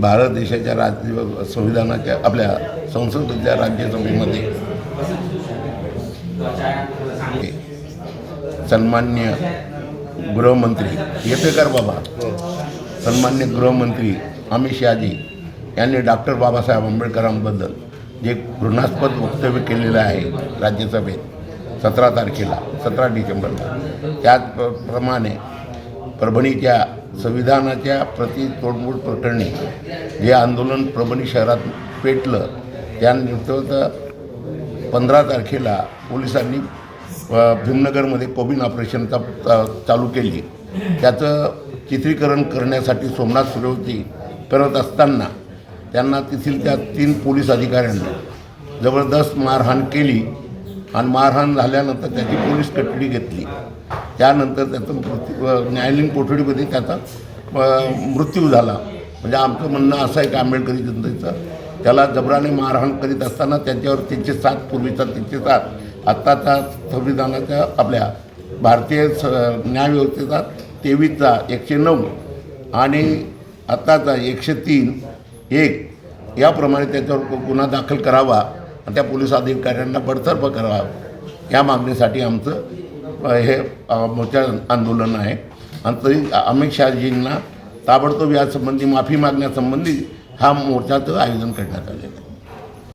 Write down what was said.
भारत देशाच्या राज्य संविधानाच्या आपल्या संसदेतल्या राज्यसभेमध्ये सन्मान्य गृहमंत्री येतेकर बाबा. सन्मान्य गृहमंत्री अमित शहाजी यांनी डॉक्टर बाबासाहेब आंबेडकरांबद्दल जे घृणास्पद वक्तव्य केलेलं आहे राज्यसभेत सतरा तारखेला सतरा डिसेंबरला त्याचप्रमाणे परभणीच्या संविधानाच्या प्रति तोडमोड प्रकरणी जे आंदोलन परभणी शहरात पेटलं त्यानिमित्त पंधरा तारखेला पोलिसांनी भीमनगरमध्ये कोबिन ऑपरेशनचा अ, चालू केली. त्याचं चित्रीकरण करण्यासाठी सोमनाथ सुरवती करत असताना त्यांना तेथील त्या तीन पोलीस अधिकाऱ्यांना जबरदस्त मारहाण केली. आणि मारहाण झाल्यानंतर त्याची पोलीस कटडी घेतली. त्यानंतर त्याचं मृत्यू न्यायालयीन कोठडीमध्ये त्याचा मृत्यू झाला. म्हणजे आमचं म्हणणं असं आहे की आंबेडकरी जनतेचं त्याला जबराने मारहाण करीत असताना त्यांच्यावर तीनशे सात पूर्वीचा तीनशे सात आत्ताचा संविधानाच्या आपल्या भारतीय स न्यायव्यवस्थेचा तेवीसचा एकशे नऊ आणि आत्ताचा एकशे तीन एक याप्रमाणे त्याच्यावर गुन्हा दाखल करावा. त्या पोलीस अधिकाऱ्यांना बडतर्फ करावं. या मागणीसाठी आमचं हे मोर्चा आंदोलन आहे. आणि तरी अमित शहाजींना ताबडतोब यासंबंधी माफी मागण्यासंबंधी हा मोर्चाचं आयोजन करण्यात आलेलं आहे.